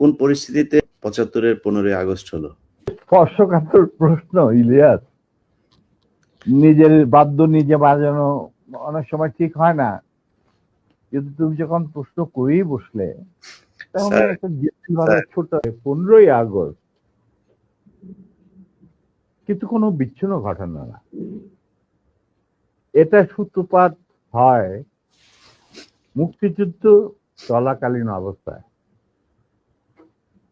কোন পরিস্থিতিতে পঁচাত্তরের পনেরোই আগস্ট হলো? স্পর্শকাতর প্রশ্ন ইলিয়াস। নিজের বাদ্য নিজে বাজানো অনেক সময় ঠিক হয় না। কিন্তু তুমি যখন প্রশ্ন করেই বসলে। ছোট পনেরোই আগস্ট। কিন্তু কোনো বিচ্ছিন্ন ঘটনা না। এটা সূত্রপাত হয় মুক্তিযুদ্ধ চলাকালীন অবস্থায়।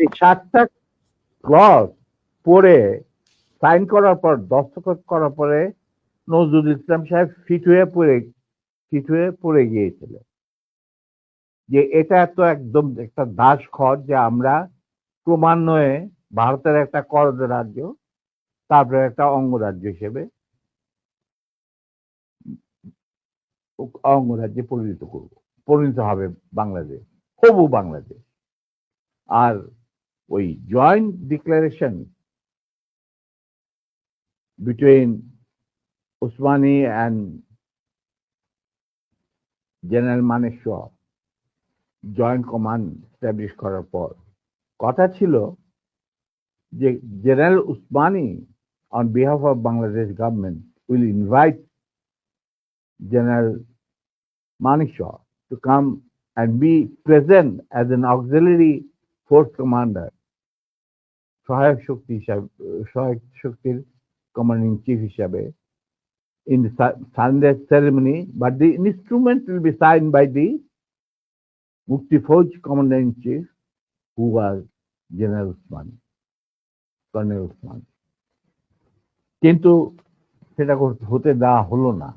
এই সাতটা ক্লজ সাইন করার পর, দস্তখত করার পরে নজরুল ইসলাম সাহেব ফিট হয়ে পড়ে, ফিট হয়ে পড়ে যে এটা তো একদম একটা দাস খর যে আমরা ক্রমান্বয়ে ভারতের একটা করদ রাজ্য, তারপরে একটা অঙ্গরাজ্য হিসেবে অঙ্গরাজ্যে পরিণত করব, পরিণত হবে বাংলাদেশ, হবু বাংলাদেশ। আর ওই joint declaration between Osmani and general Maneshwar joint command establish করার পর কথা ছিল যে general Osmani on behalf of Bangladesh government will invite General Manikshwa to come and be present as an auxiliary force commander সহায়ক শক্তি হিসাবে, সহায়ক শক্তির কমান্ডিং চিফ হিসাবে in Sunday ceremony but the instrument will be sign by the Mukti Fauj commander in chief who was general Osman colonel Osman কিন্তু সেটা হতে দেওয়া হলো না।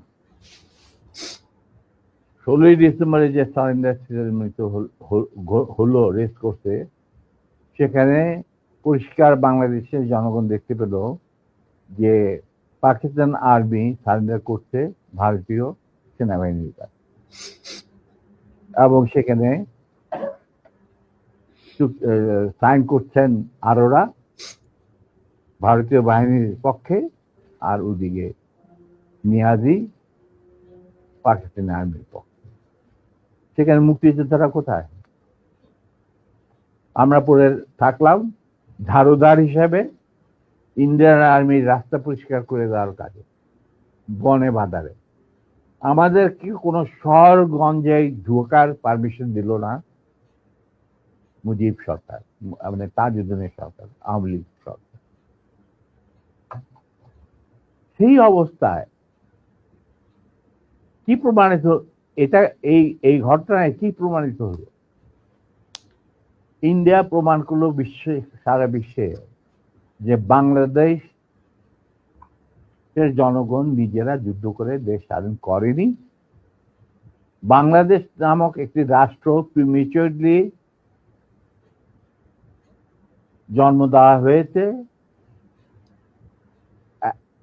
ষোলোই ডিসেম্বরে যে সারেন্ডার সেরেমনি তো হলো রেস করছে, সেখানে পরিষ্কার বাংলাদেশের জনগণ দেখতে পেল যে পাকিস্তান আর্মি সারেন্ডার করছে ভারতীয় সেনাবাহিনীর কাছে। এবং সেখানে সাইন করছেন আরোরা ভারতীয় বাহিনীর পক্ষে আর ওদিকে নিয়াজি পাকিস্তানি আর্মির পক্ষে। সেখানে মুক্তিযোদ্ধারা কোথায়? আমরা পরে থাকলাম। ঝাড়ুদার হিসাবে ইন্ডিয়ান আর্মির রাস্তা পরিষ্কার করে দেওয়ার কাজে, বনে বাদারে আমাদের কি কোনো শহরগঞ্জে ঢোকার পারমিশন দিল না? মুজিব সরকার মানে তাজউদ্দিনের সরকার, আওয়ামী লীগ সরকার। সেই অবস্থায় কি প্রমাণিত, এটা এই এই ঘটনায় কি প্রমাণিত হলো? ইন্ডিয়া প্রমাণ করল বিশ্বে, সারা বিশ্বে, যে বাংলাদেশ জনগণ নিজেরা যুদ্ধ করে দেশ স্বাধীন করেনি। বাংলাদেশ নামক একটি রাষ্ট্র প্রিমিচুরলি জন্ম দেওয়া হয়েছে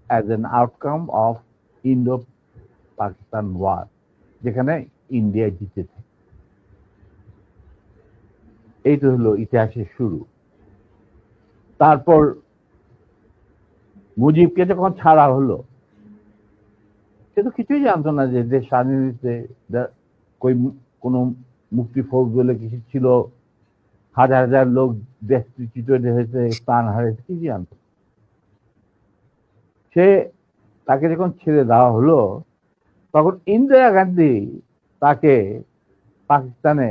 as an outcome of Indo Pakistan war যেখানে ইন্ডিয়া জিতেছে। এই তো হলো ইতিহাসের শুরু। তারপর মুজিবকে যখন ছাড়া হলো, সে তো কিছুই জানতো না যে দেশ স্বাধীনতে কই কোনো মুক্তি ফৌজ বলে কিছু ছিল। হাজার হাজার লোক দেশচ্যুত হয়েছে প্রাণ হারিয়েছে কিছু জানতো সে তাকে যখন ছেড়ে দেওয়া হলো, তখন ইন্দিরা গান্ধী তাকে পাকিস্তানে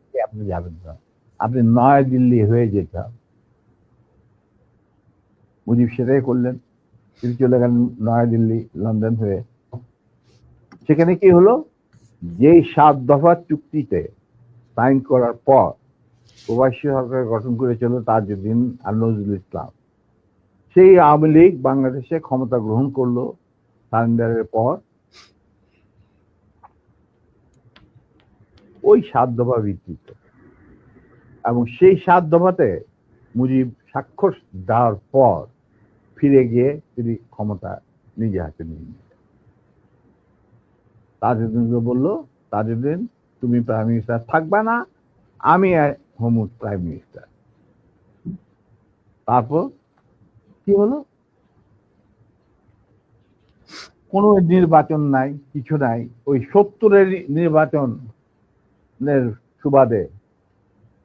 আপনি যাবেন না। আপনি নয়াদিল্লি হয়ে যেতে হবে। মুজিব সেটাই করলেন। তিনি চলে গেলেন নয়াদিল্লি, লন্ডন হয়ে। সেখানে কি হলো? যেই সাত দফা চুক্তিতে সাইন করার পর প্রবাসী সরকার গঠন করেছিল তাজউদ্দিন আর নজরুল ইসলাম। সেই আওয়ামী লীগ বাংলাদেশে ক্ষমতা গ্রহণ করল সারেন্ডারের পর। ওই সাত দফা ভিত্তিতে। এবং সেই সাত দফাতে মুজিব স্বাক্ষর দেওয়ার পর ফিরে গিয়ে তিনি ক্ষমতা নিজে হাতে নিয়ে নিলেন। তাজউদ্দিনকে বলল, তাজউদ্দিন, তুমি প্রাইম মিনিস্টার থাকবে না, আমি হোম প্রাইম মিনিস্টার তারপর কি হলো? কোনো নির্বাচন নাই, কিছু নাই, ওই সত্তরের নির্বাচনের সুবাদে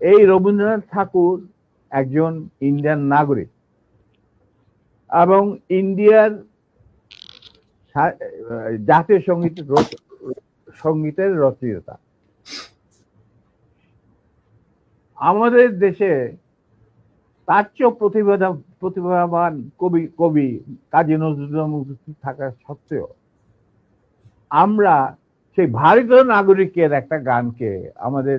এই রবীন্দ্রনাথ ঠাকুর একজন ইন্ডিয়ান নাগরিক এবং ইন্ডিয়ার জাতীয় সংগীত সঙ্গীতের রচয়িতা। আমাদের দেশে তার চেয়েও প্রতিভা প্রতিভাবান কবি কবি কাজী নজরুল থাকা সত্ত্বেও আমরা সেই ভারতীয় নাগরিকের একটা গানকে আমাদের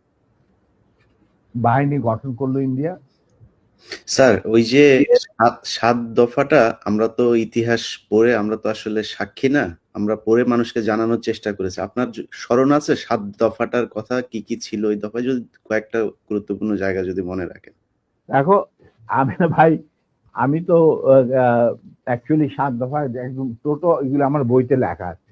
বাহিনী গঠন করল ইন্ডিয়া। স্যার ওই যে সাত দফাটা আমরা তো ইতিহাস পড়ে আমরা তো আসলে সাক্ষী না আমরা পড়ে মানুষকে জানানোর চেষ্টা করেছি। আপনার স্মরণ আছে সাত দফাটার কথা কি কি ছিল ওই দফায়? যদি কয়েকটা গুরুত্বপূর্ণ জায়গা যদি মনে রাখেন। দেখো আমি না ভাই আমি তো অ্যাকচুয়ালি সাত দফা একদম টোটো এগুলো আমার বইতে লেখা আছে।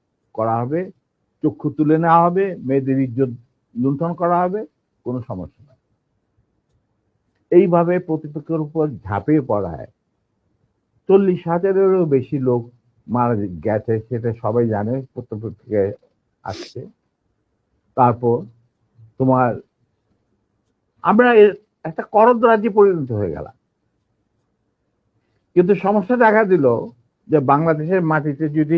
করা হবে, চক্ষু তুলে নেওয়া হবে, মেয়েদের ইজ্জত লুণ্ঠন করা হবে, কোনো সমস্যা নাই। এইভাবে প্রতিপক্ষের উপর ঝাঁপিয়ে পড়ায়। চল্লিশ হাজারেরও বেশি লোক মারা গেছে, সেটা সবাই জানে প্রত্যেক থেকে আসছে। তারপর তোমার, আমরা একটা করদ রাজ্যে পরিণত হয়ে গেলাম। কিন্তু সমস্যা দেখা দিল যে বাংলাদেশের মাটিতে যদি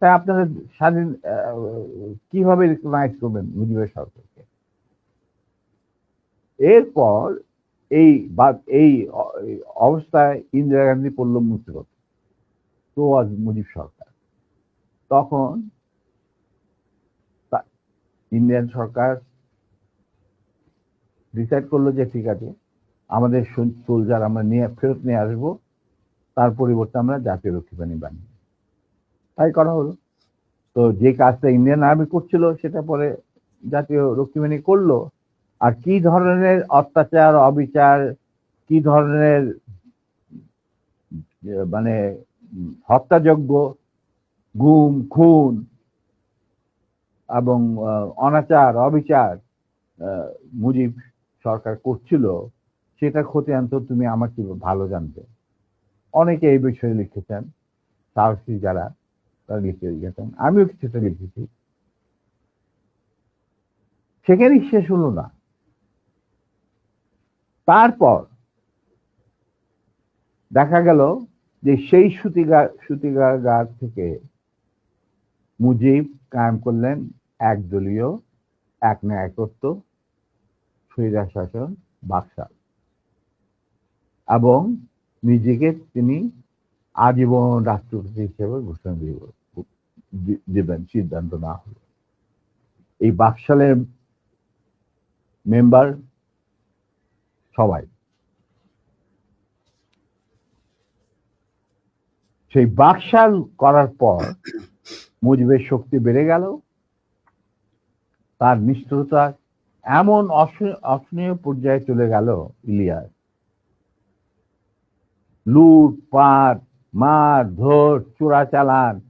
তাই আপনারা স্বাধীন কীভাবে রিকগনাইজ করবেন মুজিবের সরকারকে এরপর এই এই অবস্থায় ইন্দিরা গান্ধী পড়ল মুসিবত তো আজ মুজিব সরকার। তখন তা- ইন্ডিয়ান সরকার ডিসাইড করল যে ঠিক আছে, আমাদের সোলজার আমরা নিয়ে, ফেরত নিয়ে আসব, তার পরিবর্তে আমরা জাতীয় রক্ষী বাহিনী বানিয়ে তাই করা হলো। তো যে কাজটা ইন্ডিয়ান আর্মি করছিল, সেটা পরে জাতীয় রক্ষী বাহিনী করল। আর কি ধরনের অত্যাচার, অবিচার, কি ধরনের মানে হত্যাযজ্ঞ, গুম, খুন এবং অনাচার, অবিচার মুজিব সরকার করছিল সেটা ক্ষতি আনতো তুমি আমার কি ভালো জানতে। অনেকে এই বিষয়ে লিখেছেন, সাহসী যারা। তারা লিখে গেছেন আমিও কিছুটা লিখেছি সেখানেই শেষ হলো না। তারপর দেখা গেল যে সেই সুতিগা সুতিগাগার থেকে মুজিব কায়েম করলেন একদলীয়, এক ন্যায়কত্ব স্বৈরা শাসন বাকশাল। এবং নিজেকে তিনি আজীবন রাষ্ট্রপতি হিসেবে ঘোষণা দিব- দি- দিবেন, সিদ্ধান্ত না হলো। এই বাকশালের মেম্বার সবাই। সেই বাকশাল করার পর মুজিবের শক্তি বেড়ে গেল। তার নিষ্ঠুরতা এমন অস- অসহনীয় পর্যায়ে চলে গেল ইলিয়াস। লুট, পাট, মার, ধর চোরা চালান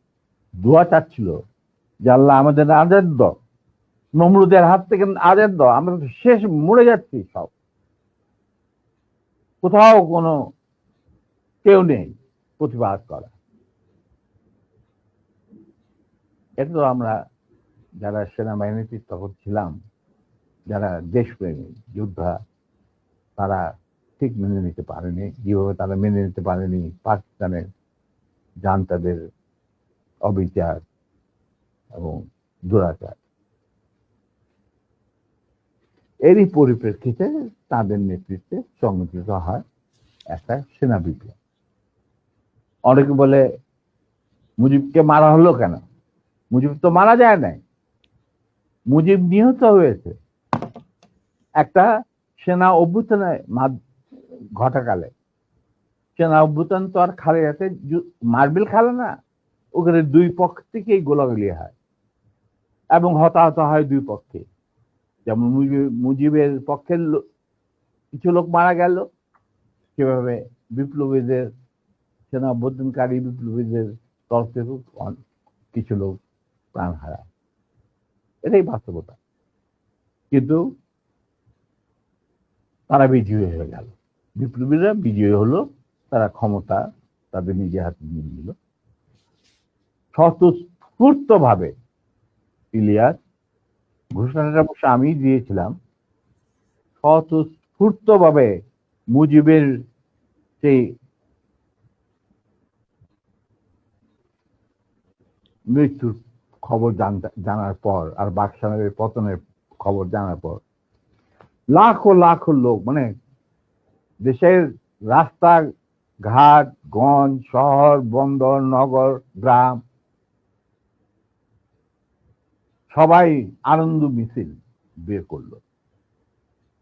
দোয়া চাচ্ছিল যে আল্লাহ আমাদের আজাদ দাও নমরুদের হাত থেকে আজাদ দাও আমরা শেষ মরে যাচ্ছি সব। কোথাও কোনো কেউ নেই প্রতিবাদ করা। এটা তো আমরা যারা সেনাবাহিনীতে তখন ছিলাম, যারা দেশপ্রেমী, যোদ্ধা, তারা ঠিক মেনে নিতে পারেনি। যেভাবে তারা মেনে নিতে পারেনি, পাকিস্তানের জান্তাদের অবিচার এবং দুরাচার। এরই পরিপ্রেক্ষিতে তাদের নেতৃত্বে সংগঠিত হয় একটা সেনা বিপ্লব অনেকে বলে, মুজিবকে মারা হলো কেন? মুজিব তো মারা যায় নাই। মুজিব নিহত হয়েছে। একটা সেনা অভ্যুত্থানের মাধ- ঘটাকালে। সেনা অভ্যুত্থান তো আর খালে যাতে মার্বেল খালে না। ওখানে দুই পক্ষ থেকেই গোলাগুলি হয় এবং হতাহত হয় দুই পক্ষে। যেমন মুজিব- মুজিবের পক্ষের কিছু লোক মারা গেল, সেভাবে বিপ্লবীদের সেনা অভ্যুত্থানকারী বিপ্লবীদের তরফ থেকেও কিছু লোক প্রাণ হারায়। এটাই বাস্তবতা। কিন্তু তারা বিজয়ী হয়ে গেল। বিপ্লবীরা বিজয়ী হলো, তারা ক্ষমতা তাদের নিজের হাতে নিয়ে নিল। স্বতঃস্ফূর্ত ভাবে ইলিয়াস ঘোষণাটা অবশ্য আমি দিয়েছিলাম স্বতঃস্ফূর্ত ভাবে মুজিবের সেই মৃত্যুর খবর জানার পর, আর বাকশালের পতনের খবর জানার পর, লাখো লাখো লোক মানে দেশের রাস্তা ঘাট গঞ্জ, শহর, বন্দর, নগর, গ্রাম সবাই আনন্দ মিছিল বের করল।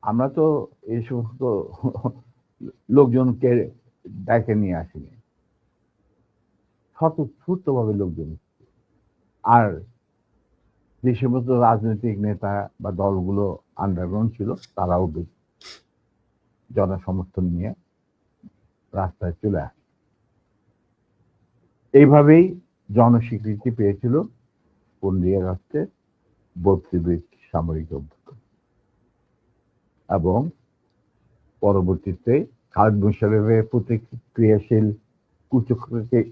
আমরা তো এই সমস্ত লোকজনকে ডেকে নিয়ে আসিনি। স্বতঃস্ফূর্ত ভাবে লোকজন। আর যে সমস্ত রাজনৈতিক নেতা বা দলগুলো আন্ডারগ্রাউন্ড ছিল, তারাও বেশ জনসমর্থন নিয়ে রাস্তায় চলে আসে। এইভাবেই জনস্বীকৃতি পেয়েছিল পনেরোই আগস্টে বত্রিশ সামরিক অভ্যুত্থান। এবং পরবর্তীতে খালেদ মুশারফের প্রতিক্রিয়াশীল কুচক্রকে,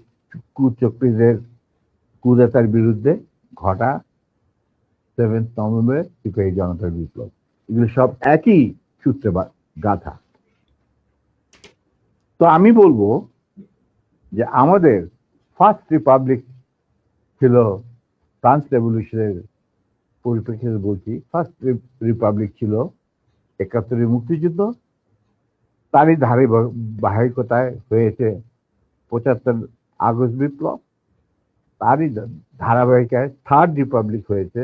কুচক্রীদের কুদেতার বিরুদ্ধে ঘটা সেভেন্থ নভেম্বর সিপাহী জনতার বিপ্লব। এগুলো সব একই সূত্রে গাথা। তো আমি বলব যে আমাদের ফার্স্ট রিপাবলিক ছিল ফ্রান্স রেভলিউশনের পরিপ্রেক্ষিতে বলছি ফার্স্ট রিপাবলিক ছিল, একাত্তরের মুক্তিযুদ্ধ, তারই ধারে বাহিকতায় হয়েছে পঁচাত্তর আগস্ট বিপ্লব, তারই ধারাবাহিকায় থার্ড রিপাবলিক হয়েছে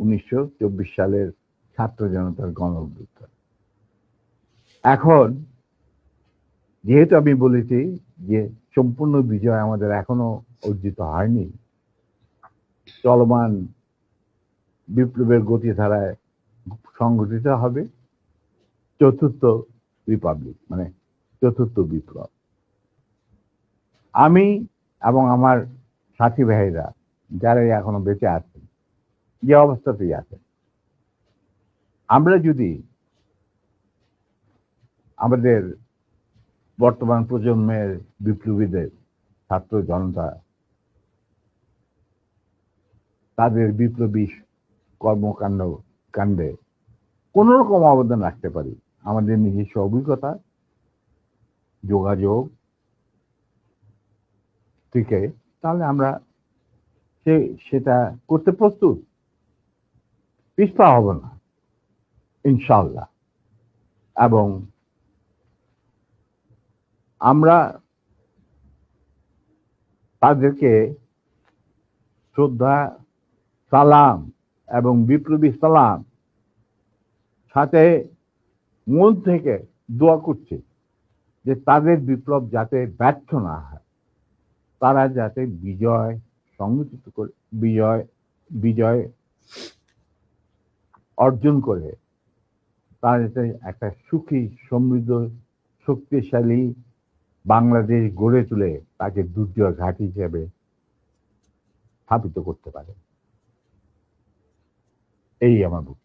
উনিশশো চব্বিশ সালের ছাত্র জনতার গণ এখন যেহেতু আমি বলেছি যে সম্পূর্ণ বিজয় আমাদের এখনও অর্জিত হয়নি, চলমান বিপ্লবের গতিধারায় সংগঠিত হবে চতুর্থ রিপাবলিক মানে চতুর্থ বিপ্লব। আমি এবং আমার সাথী ভাইরা যারা এখনও বেঁচে আছেন, যে অবস্থাতেই আছেন, আমরা যদি আমাদের বর্তমান প্রজন্মের বিপ্লবীদের, ছাত্র জনতা, তাদের বিপ্লবী কর্মকাণ্ড, কাণ্ডে কোনোরকম অবদান রাখতে পারি। আমাদের নিজস্ব অভিজ্ঞতা, যোগাযোগ, থেকে তাহলে আমরা সে, সেটা করতে প্রস্তুত। পিছপা হব না ইনশাল্লাহ এবং আমরা তাদেরকে শ্রদ্ধা, সালাম এবং বিপ্লবী সালাম সাথে মন থেকে দোয়া করছে যে তাদের বিপ্লব যাতে ব্যর্থ না হয়। তারা যাতে বিজয় সংগঠিত করে, বিজয় বিজয় অর্জন করে। তারা একটা সুখী, সমৃদ্ধ, শক্তিশালী বাংলাদেশ গড়ে তুলে তাকে দুর্জয় ঘাট হিসেবে স্থাপিত করতে পারে। এই আমার বক্তব্য